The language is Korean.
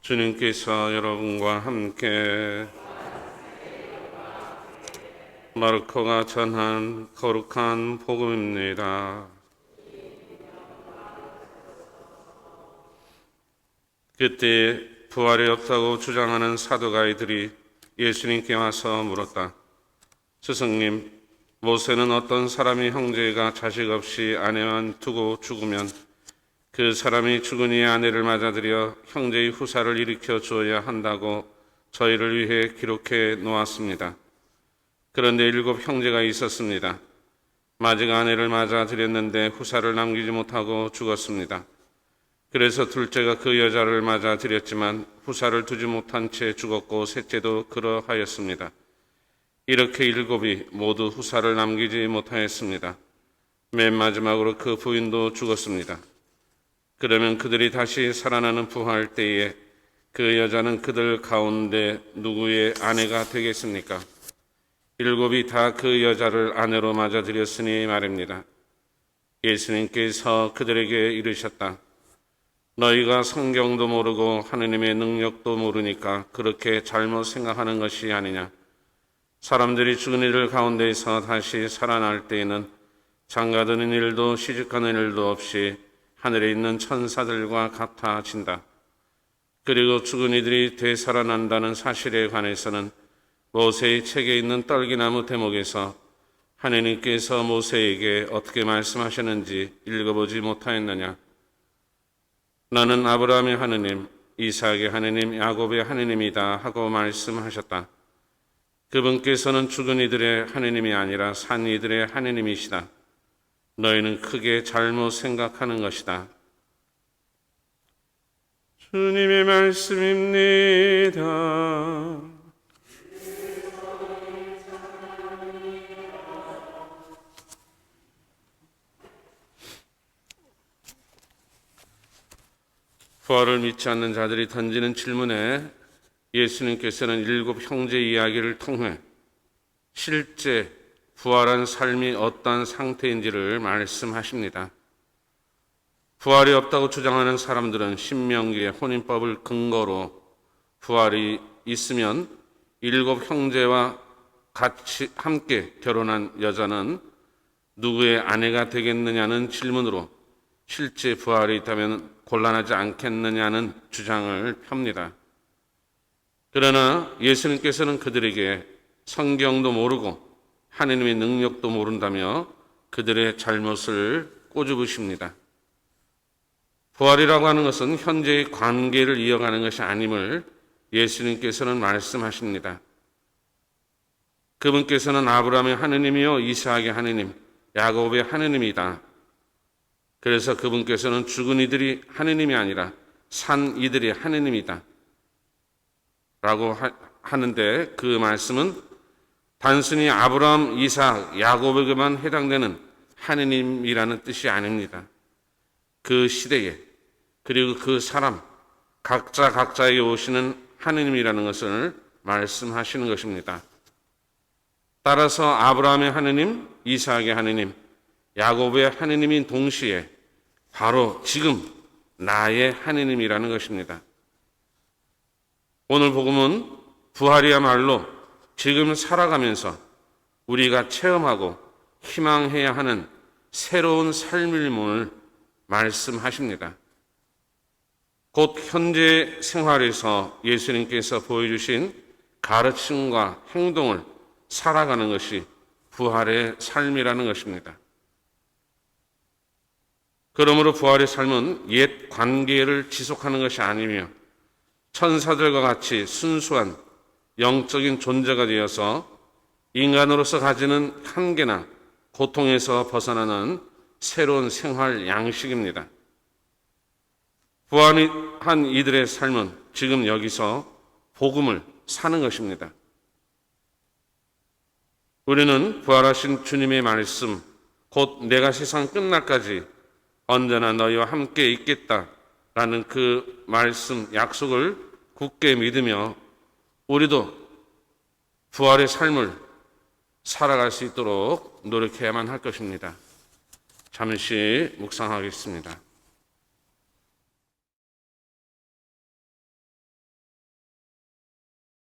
주님께서 여러분과 함께 마르코가 전한 거룩한 복음입니다. 그때 부활이 없다고 주장하는 사도가이들이 예수님께 와서 물었다. 스승님, 모세는 어떤 사람이 형제가 자식 없이 아내만 두고 죽으면 그 사람이 죽은 이의 아내를 맞아들여 형제의 후사를 일으켜 주어야 한다고 저희를 위해 기록해 놓았습니다. 그런데 일곱 형제가 있었습니다. 마지막 아내를 맞아들였는데 후사를 남기지 못하고 죽었습니다. 그래서 둘째가 그 여자를 맞아들였지만 후사를 두지 못한 채 죽었고 셋째도 그러하였습니다. 이렇게 일곱이 모두 후사를 남기지 못하였습니다. 맨 마지막으로 그 부인도 죽었습니다. 그러면 그들이 다시 살아나는 부활 때에 그 여자는 그들 가운데 누구의 아내가 되겠습니까? 일곱이 다 그 여자를 아내로 맞아들였으니 말입니다. 예수님께서 그들에게 이르셨다. 너희가 성경도 모르고 하느님의 능력도 모르니까 그렇게 잘못 생각하는 것이 아니냐. 사람들이 죽은 이들 가운데에서 다시 살아날 때에는 장가드는 일도 시집가는 일도 없이 하늘에 있는 천사들과 같아진다. 그리고 죽은 이들이 되살아난다는 사실에 관해서는 모세의 책에 있는 떨기나무 대목에서 하느님께서 모세에게 어떻게 말씀하셨는지 읽어보지 못하였느냐. 나는 아브라함의 하느님, 이삭의 하느님, 야곱의 하느님이다 하고 말씀하셨다. 그분께서는 죽은 이들의 하느님이 아니라 산 이들의 하느님이시다. 너희는 크게 잘못 생각하는 것이다. 주님의 말씀입니다. 부활을 믿지 않는 자들이 던지는 질문에 예수님께서는 일곱 형제 이야기를 통해 실제 부활한 삶이 어떠한 상태인지를 말씀하십니다. 부활이 없다고 주장하는 사람들은 신명기의 혼인법을 근거로 부활이 있으면 일곱 형제와 같이 함께 결혼한 여자는 누구의 아내가 되겠느냐는 질문으로 실제 부활이 있다면 곤란하지 않겠느냐는 주장을 펴니다. 그러나 예수님께서는 그들에게 성경도 모르고 하느님의 능력도 모른다며 그들의 잘못을 꼬집으십니다. 부활이라고 하는 것은 현재의 관계를 이어가는 것이 아님을 예수님께서는 말씀하십니다. 그분께서는 아브라함의 하느님이요 이스하의 하느님, 야곱의 하느님이다. 그래서 그분께서는 죽은 이들이 하느님이 아니라 산 이들이 하느님이다. 라고 하는데 그 말씀은 단순히 아브라함, 이삭, 야곱에게만 해당되는 하느님이라는 뜻이 아닙니다. 그 시대에 그리고 그 사람 각자 각자에게 오시는 하느님이라는 것을 말씀하시는 것입니다. 따라서 아브라함의 하느님, 이삭의 하느님, 야곱의 하느님인 동시에 바로 지금 나의 하느님이라는 것입니다. 오늘 복음은 부활이야말로 지금 살아가면서 우리가 체험하고 희망해야 하는 새로운 삶을 문을 말씀하십니다. 곧 현재 생활에서 예수님께서 보여주신 가르침과 행동을 살아가는 것이 부활의 삶이라는 것입니다. 그러므로 부활의 삶은 옛 관계를 지속하는 것이 아니며 천사들과 같이 순수한 영적인 존재가 되어서 인간으로서 가지는 한계나 고통에서 벗어나는 새로운 생활 양식입니다. 부활한 이들의 삶은 지금 여기서 복음을 사는 것입니다. 우리는 부활하신 주님의 말씀, 곧 내가 세상 끝날까지 언제나 너희와 함께 있겠다라는 그 말씀, 약속을 굳게 믿으며 우리도 부활의 삶을 살아갈 수 있도록 노력해야만 할 것입니다. 잠시 묵상하겠습니다.